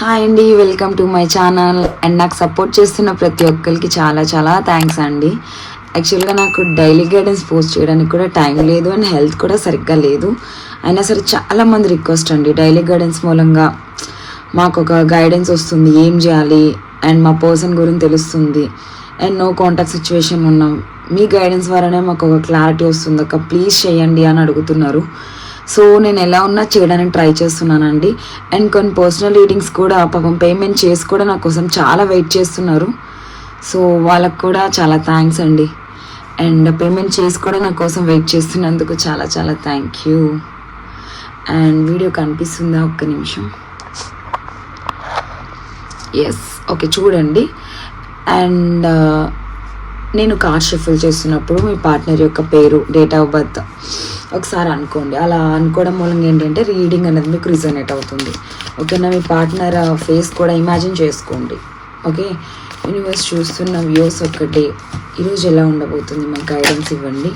Hi అండి welcome to my channel. And నాకు support చేస్తున్న ప్రతి ఒక్కరికి చాలా చాలా థ్యాంక్స్ అండి. యాక్చువల్గా నాకు డైలీ గైడెన్స్ పోస్ట్ చేయడానికి కూడా టైం లేదు అండ్ హెల్త్ కూడా సరిగ్గా లేదు. అయినా సరే చాలా మంది రిక్వెస్ట్ అండి డైలీ గైడెన్స్ మూలంగా. మాకు ఒక గైడెన్స్ వస్తుంది ఏం చేయాలి? అండ్ మా పర్సన్ గురించి తెలుస్తుంది. అండ్ నో కాంటాక్ట్ సిచ్యువేషన్ ఉన్నాం. మీ గైడెన్స్ ద్వారానే మాకు ఒక క్లారిటీ వస్తుంది. ఒక ప్లీజ్ చేయండి అని అడుగుతున్నారు. సో నేను ఎలా ఉన్నా చేయడానికి ట్రై చేస్తున్నానండి. అండ్ కొన్ని పర్సనల్ రీడింగ్స్ కూడా పాపం పేమెంట్ చేసి కూడా నా కోసం చాలా వెయిట్ చేస్తున్నారు. సో వాళ్ళకు కూడా చాలా థ్యాంక్స్ అండి. అండ్ పేమెంట్ చేసి కూడా నా కోసం వెయిట్ చేస్తున్నందుకు చాలా చాలా థ్యాంక్ యూ అండ్ వీడియో కనిపిస్తుందా? ఒక్క నిమిషం. ఎస్ ఓకే చూడండి. అండ్ uh, నేను కార్ షఫుల్ చేస్తున్నప్పుడు మీ పార్ట్నర్ యొక్క పేరు డేట్ ఆఫ్ బర్త్ ఒకసారి అనుకోండి. అలా అనుకోవడం మూలంగా ఏంటంటే రీడింగ్ అనేది మీకు రిజనేట్ అవుతుంది. ఓకేనా మీ పార్ట్నర్ ఫేస్ కూడా ఇమాజిన్ చేసుకోండి. ఓకే యూనివర్స్ చూస్తున్న వ్యూస్ ఒక్కటే. ఈరోజు ఎలా ఉండబోతుంది మాకు గైడెన్స్ ఇవ్వండి.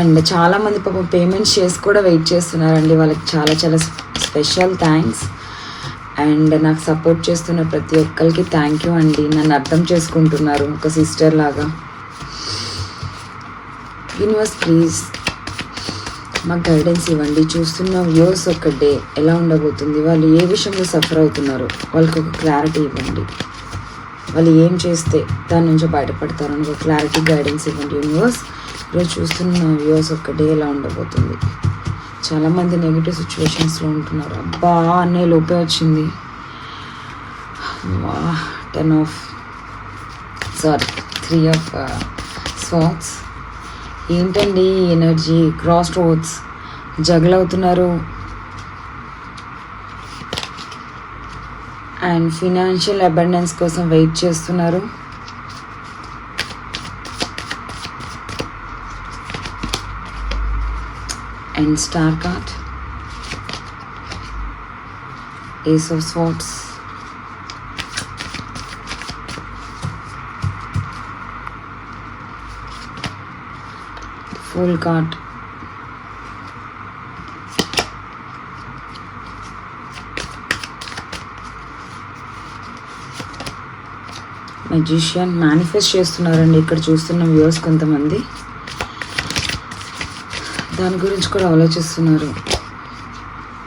అండ్ చాలామంది పాపం పేమెంట్స్ చేసి కూడా వెయిట్ చేస్తున్నారండి. వాళ్ళకి చాలా చాలా స్పెషల్ థ్యాంక్స్ అండ్ నాకు సపోర్ట్ చేస్తున్న ప్రతి ఒక్కరికి థ్యాంక్ యూ అండి. నన్ను అర్థం చేసుకుంటున్నారు ఒక సిస్టర్ లాగా. యూనివర్స్ ప్లీజ్ మాకు గైడెన్స్ ఇవ్వండి. చూస్తున్న వ్యూస్ ఒక డే ఎలా ఉండబోతుంది? వాళ్ళు ఏ విషయంలో సఫర్ అవుతున్నారు? వాళ్ళకి ఒక క్లారిటీ ఇవ్వండి. వాళ్ళు ఏం చేస్తే దాని నుంచి బయటపడతారు అని ఒక క్లారిటీ గైడెన్స్ ఇవ్వండి. యూనివర్స్ ఈరోజు చూస్తున్న వ్యూస్ ఒక డే ఎలా ఉండబోతుంది? చాలామంది నెగిటివ్ సిచ్యువేషన్స్లో ఉంటున్నారు. అబ్బా అనే లోపే వచ్చింది. Ten of sorry three of swords ఏంటండి energy? Cross roads. జగలవుతున్నారు. And financial abundance కోసం వెయిట్ చేస్తున్నారు. And star card ace of swords. Full card magician manifest చేస్తున్నారండి. ఇక్కడ చూస్తున్న వ్యూస్ కొంతమంది. దాని గురించి కూడా ఆలోచిస్తున్నారు.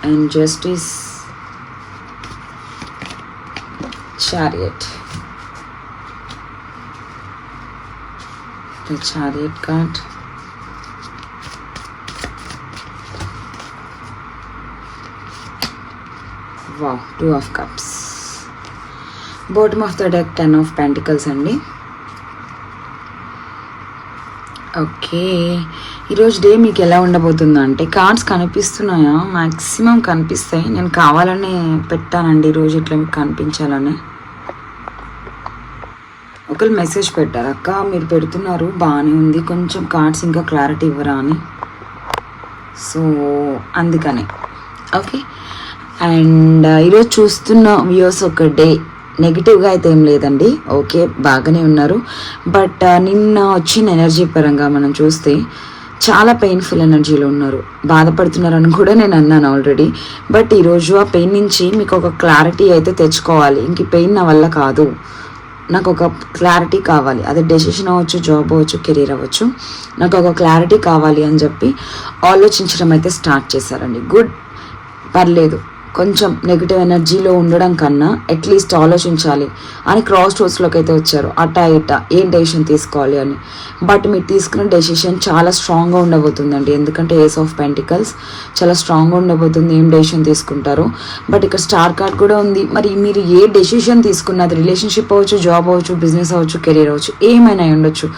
And justice chariot the chariot card వా two of cups. Bottom of the deck ten of pentacles అండి. ఓకే. ఈరోజు డే మీకు ఎలా ఉండబోతుందా అంటే కార్డ్స్ కనిపిస్తున్నాయా? మ్యాక్సిమం కనిపిస్తాయి. నేను కావాలనే పెట్టానండి ఈరోజు ఇట్లా మీకు కనిపించాలని. ఒకరు మెసేజ్ పెట్టారు అక్క మీరు పెడుతున్నారు బాగానే ఉంది కొంచెం కార్డ్స్ ఇంకా క్లారిటీ ఇవ్వరా అని. సో అందుకనే. ఓకే. అండ్ ఈరోజు చూస్తున్న వ్యూస్ ఒక డే నెగిటివ్గా అయితే ఏం లేదండి. ఓకే బాగానే ఉన్నారు. బట్ నిన్న వచ్చిన ఎనర్జీ పరంగా మనం చూస్తే చాలా పెయిన్ఫుల్ ఎనర్జీలో ఉన్నారు. బాధపడుతున్నారని కూడా నేను అన్నాను ఆల్రెడీ బట్ ఈరోజు ఆ పెయిన్ నుంచి మీకు ఒక క్లారిటీ అయితే తెచ్చుకోవాలి. ఇంక పెయిన్ నా వల్ల కాదు. నాకు ఒక క్లారిటీ కావాలి. అది డెసిషన్ అవ్వచ్చు జాబ్ అవ్వచ్చు కెరీర్ అవ్వచ్చు. నాకు ఒక క్లారిటీ కావాలి అని చెప్పి ఆలోచించడం అయితే స్టార్ట్ చేశారండి. గుడ్ పర్లేదు. కొంచెం నెగిటివ్ ఎనర్జీలో ఉండడం కన్నా అట్లీస్ట్ ఆలోచించాలి అని క్రాస్ రోడ్స్లోకి అయితే వచ్చారు. అటా ఇటా ఏం డెసిషన్ తీసుకోవాలి అని. బట్ మీరు తీసుకున్న డెసిషన్ చాలా స్ట్రాంగ్గా ఉండబోతుందండి. ఎందుకంటే ఏస్ ఆఫ్ పెంటికల్స్ చాలా స్ట్రాంగ్గా ఉండబోతుంది. ఏం డెసిషన్ తీసుకుంటారు? బట్ ఇక్కడ స్టార్ కార్డ్ కూడా ఉంది. మరి మీరు ఏ డెసిషన్ తీసుకున్నది రిలేషన్షిప్ అవ్వచ్చు జాబ్ అవ్వచ్చు బిజినెస్ అవ్వచ్చు కెరీర్ అవ్వచ్చు ఏమైనా అయి ఉండొచ్చు.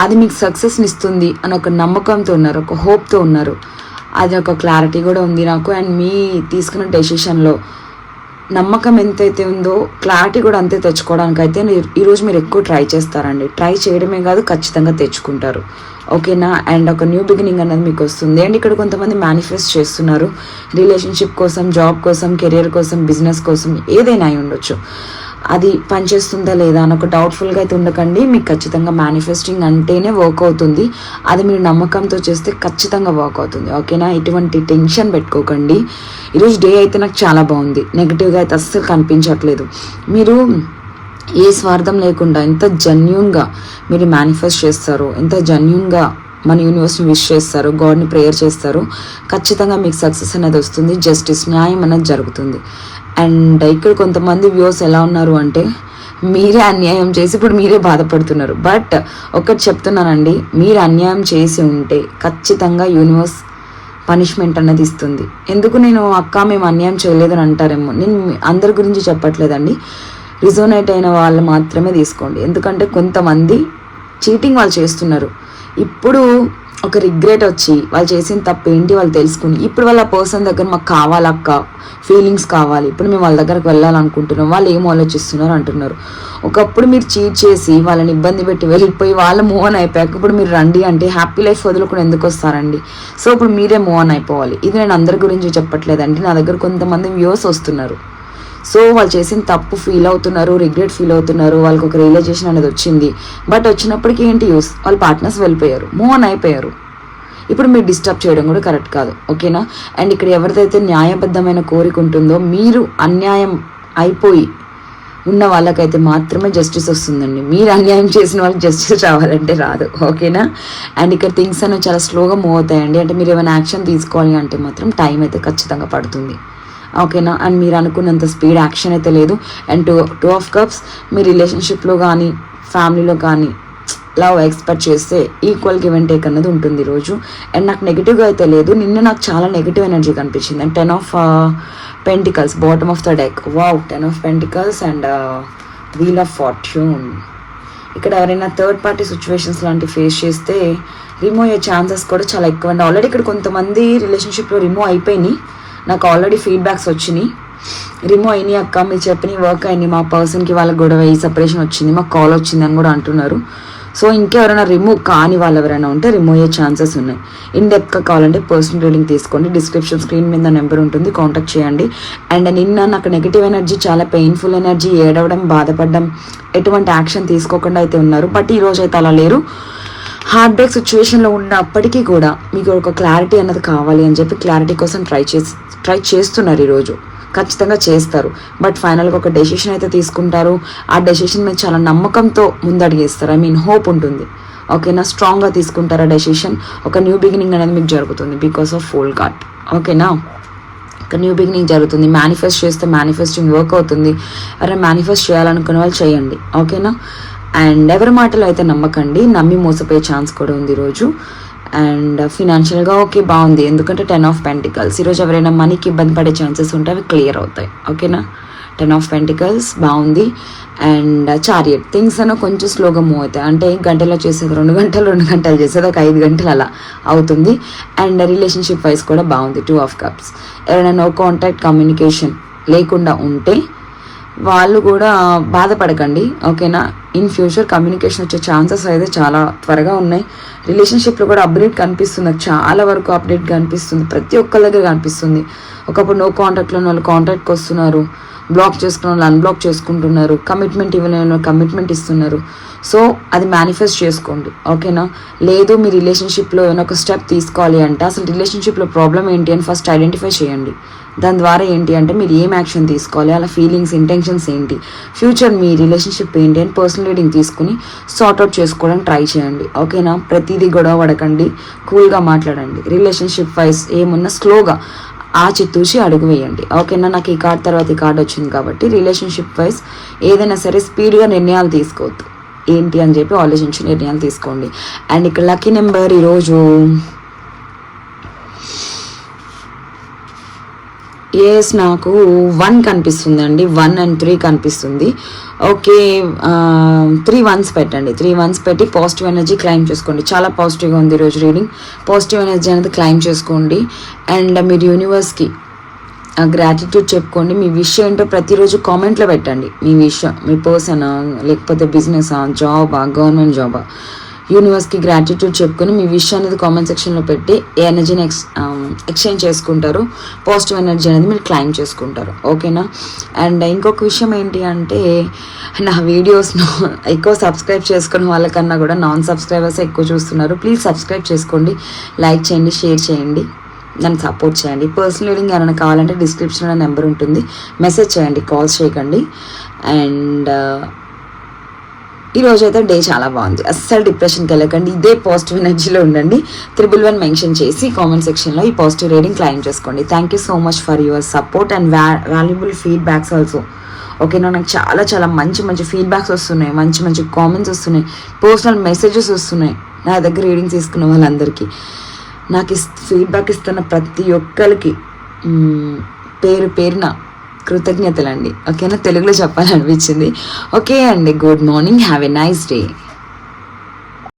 అది మీకు సక్సెస్ని ఇస్తుంది అని ఒక నమ్మకంతో ఉన్నారు ఒక హోప్తో ఉన్నారు. అది ఒక క్లారిటీ కూడా ఉంది నాకు. అండ్ మీ తీసుకున్న డెసిషన్లో నమ్మకం ఎంతైతే ఉందో క్లారిటీ కూడా అంతే తెచ్చుకోవడానికి అయితే ఈరోజు మీరు ఎక్కువ ట్రై చేస్తారండి. ట్రై చేయడమే కాదు ఖచ్చితంగా తెచ్చుకుంటారు. ఓకేనా? అండ్ ఒక న్యూ బిగినింగ్ అనేది మీకు వస్తుంది. అండ్ ఇక్కడ కొంతమంది మేనిఫెస్ట్ చేస్తున్నారు. రిలేషన్షిప్ కోసం జాబ్ కోసం కెరియర్ కోసం బిజినెస్ కోసం ఏదైనా అయి ఉండొచ్చు. అది పనిచేస్తుందా లేదా అని ఒక డౌట్ఫుల్గా అయితే ఉండకండి. మీకు ఖచ్చితంగా మేనిఫెస్టింగ్ అంటేనే వర్క్ అవుతుంది. అది మీరు నమ్మకంతో చేస్తే ఖచ్చితంగా వర్క్ అవుతుంది. ఓకేనా ఎటువంటి టెన్షన్ పెట్టుకోకండి. ఈరోజు డే అయితే నాకు చాలా బాగుంది. నెగిటివ్గా అయితే అస్సలు కనిపించట్లేదు. మీరు ఏ స్వార్థం లేకుండా ఎంత జెన్యున్గా మీరు మేనిఫెస్ట్ చేస్తారో ఎంత జెన్యున్గా మన యూనివర్స్ని విష్ చేస్తారు గాడ్ని ప్రేయర్ చేస్తారు ఖచ్చితంగా మీకు సక్సెస్ అనేది వస్తుంది. జస్టిస్ న్యాయం అనేది జరుగుతుంది. అండ్ ఇక్కడ కొంతమంది వ్యూస్ ఎలా ఉన్నారు అంటే మీరే అన్యాయం చేసి ఇప్పుడు మీరే బాధపడుతున్నారు. బట్ ఒకటి చెప్తున్నానండి మీరు అన్యాయం చేసి ఉంటే ఖచ్చితంగా యూనివర్స్ పనిష్మెంట్ అన్నది ఇస్తుంది. ఎందుకు నేను అక్క మేము అన్యాయం చేయలేదని అంటారేమో నేను అందరి గురించి చెప్పట్లేదండి. రిజోనేట్ అయిన వాళ్ళు మాత్రమే తీసుకోండి. ఎందుకంటే కొంతమంది చీటింగ్ వాళ్ళు చేస్తున్నారు. ఇప్పుడు ఒక రిగ్రెట్ వచ్చి వాళ్ళు చేసిన తప్పు ఏంటి వాళ్ళు తెలుసుకుని ఇప్పుడు వాళ్ళ పర్సన్ దగ్గర మాకు కావాలక్క ఫీలింగ్స్ కావాలి ఇప్పుడు మేము వాళ్ళ దగ్గరకు వెళ్ళాలనుకుంటున్నాం వాళ్ళు ఏం ఆలోచిస్తున్నారు అంటున్నారు. ఒకప్పుడు మీరు చీట్ చేసి వాళ్ళని ఇబ్బంది పెట్టి వెళ్ళిపోయి వాళ్ళు మూవ్ ఆన్ అయిపోయాక ఇప్పుడు మీరు రండి అంటే హ్యాపీ లైఫ్ వదులుకుని ఎందుకు వస్తారండి? సో ఇప్పుడు మీరే మూవ్ ఆన్ అయిపోవాలి. ఇది నేను అందరి గురించి చెప్పట్లేదండి. నా దగ్గర కొంతమంది వ్యూస్ వస్తున్నారు. సో వాళ్ళు చేసిన తప్పు ఫీల్ అవుతున్నారు రిగ్రెట్ ఫీల్ అవుతున్నారు వాళ్ళకి ఒక రియలైజేషన్ అనేది వచ్చింది. బట్ వచ్చినప్పటికీ ఏంటి యూస్ వాళ్ళ పార్ట్నర్స్ వెళ్ళిపోయారు మూవ్ ఆన్ అయిపోయారు. ఇప్పుడు మీరు డిస్టర్బ్ చేయడం కూడా కరెక్ట్ కాదు ఓకేనా అండ్ ఇక్కడ ఎవరిదైతే న్యాయబద్ధమైన కోరిక ఉంటుందో మీరు అన్యాయం అయిపోయి ఉన్న వాళ్ళకైతే మాత్రమే జస్టిస్ వస్తుందండి. మీరు అన్యాయం చేసిన వాళ్ళకి జస్టిస్ రావాలంటే రాదు ఓకేనా అండ్ ఇక్కడ థింగ్స్ అనేవి చాలా స్లోగా మూవ్ అవుతాయండి. అంటే మీరు ఏమైనా యాక్షన్ తీసుకోవాలి అంటే మాత్రం టైం అయితే ఖచ్చితంగా పడుతుంది. ఓకేనా? అండ్ మీరు అనుకున్నంత స్పీడ్ యాక్షన్ అయితే లేదు. And two two of cups మీ రిలేషన్షిప్లో కానీ ఫ్యామిలీలో కానీ లవ్ ఎక్స్పెక్ట్ చేస్తే ఈక్వల్ గివ్ అండ్ టేక్ అన్నది ఉంటుంది ఈరోజు. అండ్ నాకు నెగిటివ్గా అయితే లేదు. నిన్న నాకు చాలా నెగిటివ్ ఎనర్జీ కనిపించింది. And ten of pentacles bottom of the deck. Wow ten of pentacles and wheel of fortune. ఇక్కడ ఎవరైనా థర్డ్ పార్టీ సిచ్యువేషన్స్ లాంటివి ఫేస్ చేస్తే రిమూవ్ అయ్యే ఛాన్సెస్ కూడా చాలా ఎక్కువ. అండి ఆల్రెడీ ఇక్కడ కొంతమంది రిలేషన్షిప్లో రిమూవ్ అయిపోయినాయి. నాకు ఆల్రెడీ ఫీడ్బ్యాక్స్ వచ్చినాయి. రిమూవ్ అయినాయి అక్క మీరు చెప్పిన వర్క్ అయింది. మా పర్సన్కి వాళ్ళకి గొడవ అయ్యి సపరేషన్ వచ్చింది మాకు కాల్ వచ్చింది అని కూడా అంటున్నారు. సో ఇంకెవరైనా రిమూవ్ కాని వాళ్ళు ఎవరైనా ఉంటే రిమూవ్ అయ్యే ఛాన్సెస్ ఉన్నాయి. ఇన్ డెప్త్గా కావాలంటే పర్సనల్ రీడింగ్ తీసుకోండి. డిస్క్రిప్షన్ స్క్రీన్ మీద నెంబర్ ఉంటుంది కాంటాక్ట్ చేయండి. అండ్ నిన్న నాకు నెగిటివ్ ఎనర్జీ చాలా పెయిన్ఫుల్ ఎనర్జీ ఏడవడం బాధపడడం ఎటువంటి యాక్షన్ తీసుకోకుండా అయితే ఉన్నారు. బట్ ఈ రోజు అయితే అలా లేరు. హార్డ్ బ్రేక్ సిచ్యువేషన్లో ఉన్నప్పటికీ కూడా మీకు ఒక క్లారిటీ అన్నది కావాలి అని చెప్పి క్లారిటీ కోసం ట్రై చేసి ట్రై చేస్తున్నారు ఈరోజు. ఖచ్చితంగా చేస్తారు. బట్ ఫైనల్గా ఒక డెసిషన్ అయితే తీసుకుంటారు. ఆ డెసిషన్ మీద చాలా నమ్మకంతో ముందడిగేస్తారు. ఐ మీన్ హోప్ ఉంటుంది. ఓకేనా స్ట్రాంగ్గా తీసుకుంటారు ఆ డెసిషన్ ఒక న్యూ బిగినింగ్ అనేది మీకు జరుగుతుంది బికాస్ ఆఫ్ ఫోల్ కార్ట్ ఓకేనా ఒక న్యూ బిగినింగ్ జరుగుతుంది. మేనిఫెస్ట్ చేస్తే మేనిఫెస్టింగ్ వర్క్ అవుతుంది. అరే మేనిఫెస్ట్ చేయాలనుకునే వాళ్ళు చేయండి. ఓకేనా అండ్ ఎవరి మాటలు అయితే నమ్మకండి నమ్మి మోసపోయే ఛాన్స్ కూడా ఉంది ఈరోజు అండ్ ఫినాన్షియల్గా ఓకే బాగుంది. ఎందుకంటే టెన్ ఆఫ్ పెంటికల్స్ ఈరోజు ఎవరైనా మనీకి ఇబ్బంది పడే ఛాన్సెస్ ఉంటే అవి క్లియర్ అవుతాయి. ఓకేనా టెన్ ఆఫ్ పెంటికల్స్ బాగుంది. అండ్ చారియట్ థింగ్స్ అన్న కొంచెం స్లోగా మూవ్ అవుతాయి. అంటే గంటలో చేసేది? రెండు గంటలు రెండు గంటలు చేసేది? ఒక ఐదు గంటలు అలా అవుతుంది. అండ్ రిలేషన్షిప్ వైజ్ కూడా బాగుంది. టూ ఆఫ్ కప్స్ ఎవరైనా నో కాంటాక్ట్ కమ్యూనికేషన్ లేకుండా ఉంటే వాళ్ళు కూడా బాధపడకండి ఓకేనా? ఇన్ ఫ్యూచర్ కమ్యూనికేషన్ వచ్చే ఛాన్సెస్ అయితే చాలా త్వరగా ఉన్నాయి. రిలేషన్షిప్లో కూడా అప్డేట్ కనిపిస్తుంది చాలా వరకు అప్డేట్ కనిపిస్తుంది ప్రతి ఒక్కరి దగ్గర కనిపిస్తుంది. ఒకప్పుడు నో కాంటాక్ట్లో ఉన్న వాళ్ళు కాంటాక్ట్కి వస్తున్నారు బ్లాక్ చేసుకున్న వాళ్ళు అన్బ్లాక్ చేసుకుంటున్నారు కమిట్మెంట్ ఇవ్వలేని వాళ్ళు కమిట్మెంట్ ఇస్తున్నారు. సో అది మేనిఫెస్ట్ చేసుకోండి ఓకేనా లేదు మీ రిలేషన్షిప్లో ఏమైనా ఒక స్టెప్ తీసుకోవాలి అంటే అసలు రిలేషన్షిప్లో ప్రాబ్లం ఏంటి అని ఫస్ట్ ఐడెంటిఫై చేయండి. దాని ద్వారా ఏంటి అంటే మీరు ఏం యాక్షన్ తీసుకోవాలి అలా ఫీలింగ్స్ ఇంటెన్షన్స్ ఏంటి? ఫ్యూచర్ మీ రిలేషన్షిప్ ఏంటి అని పర్సనల్ రీడింగ్ తీసుకుని సార్ట్ అవుట్ చేసుకోవడానికి ట్రై చేయండి ఓకేనా ప్రతిదీ గొడవ పడకండి కూల్గా మాట్లాడండి. రిలేషన్షిప్ వైజ్ ఏమున్నా స్లోగా ఆచి తూచి అడుగు వేయండి. ఓకేనా? నాకు ఈ కార్డ్ తర్వాత ఈ కార్డ్ వచ్చింది కాబట్టి రిలేషన్షిప్ వైజ్ ఏదైనా సరే స్పీడ్గా నిర్ణయాలు తీసుకోవద్దు. ఏంటి అని చెప్పి ఆలోచించి నిర్ణయాలు తీసుకోండి. అండ్ ఇక్కడ లక్కీ నెంబర్ ఈరోజు ఎస్ నాకు వన్ కనిపిస్తుంది అండి వన్ అండ్ త్రీ కనిపిస్తుంది ఓకే త్రీ వన్స్ పెట్టండి. త్రీ వన్స్ పెట్టి పాజిటివ్ ఎనర్జీ క్లైమ్ చేసుకోండి. చాలా పాజిటివ్గా ఉంది ఈరోజు రీడింగ్ పాజిటివ్ ఎనర్జీ అనేది క్లైమ్ చేసుకోండి. అండ్ మీరు యూనివర్స్కి గ్రాటిట్యూడ్ చెప్పుకోండి. మీ విషయం ఏంటో ప్రతిరోజు కామెంట్లో పెట్టండి. మీ విషయం మీ పర్సనా లేకపోతే బిజినెసా జాబా గవర్నమెంట్ జాబా యూనివర్స్కి గ్రాటిట్యూడ్ చెప్పుకొని మీ విష్ అనేది కామెంట్ సెక్షన్లో పెట్టి ఎనర్జీని ఎక్స్ ఎక్స్చేంజ్ చేసుకుంటారు పాజిటివ్ ఎనర్జీ అనేది మీరు క్లైమ్ చేసుకుంటారు. ఓకేనా అండ్ ఇంకొక విషయం ఏంటి అంటే నా వీడియోస్ను ఎక్కువ సబ్స్క్రైబ్ చేసుకున్న వాళ్ళకన్నా కూడా నాన్ సబ్స్క్రైబర్స్ ఎక్కువ చూస్తున్నారు. ప్లీజ్ సబ్స్క్రైబ్ చేసుకోండి లైక్ చేయండి షేర్ చేయండి నన్ను సపోర్ట్ చేయండి. పర్సనల్ రీడింగ్ ఏమైనా కావాలంటే డిస్క్రిప్షన్లో నెంబర్ ఉంటుంది. మెసేజ్ చేయండి కాల్స్ చేయకండి. అండ్ ఈరోజు అయితే డే చాలా బాగుంది. అస్సలు డిప్రెషన్కి వెళ్ళకండి. ఇదే పాజిటివ్ ఎనర్జీలో ఉండండి. త్రిబుల్ వన్ మెన్షన్ చేసి కామెంట్ సెక్షన్లో ఈ పాజిటివ్ రీడింగ్ క్లైమ్ చేసుకోండి. Thank you so much for your support and వ్యా వాల్యుబుల్ ఫీడ్బ్యాక్స్ ఆల్సో ఓకేనా నాకు చాలా చాలా మంచి మంచి ఫీడ్బ్యాక్స్ వస్తున్నాయి. మంచి మంచి కామెంట్స్ వస్తున్నాయి. పర్సనల్ మెసేజెస్ వస్తున్నాయి. నా దగ్గర రీడింగ్స్ తీసుకున్న వాళ్ళందరికీ. నాకు ఇస్ ఫీడ్బ్యాక్ ఇస్తున్న ప్రతి ఒక్కరికి పేరు పేరున కృతజ్ఞతలండి. ఓకేనా? తెలుగులో చెప్పాలనిపించింది. ఓకే అండి. Good morning. Have a nice day.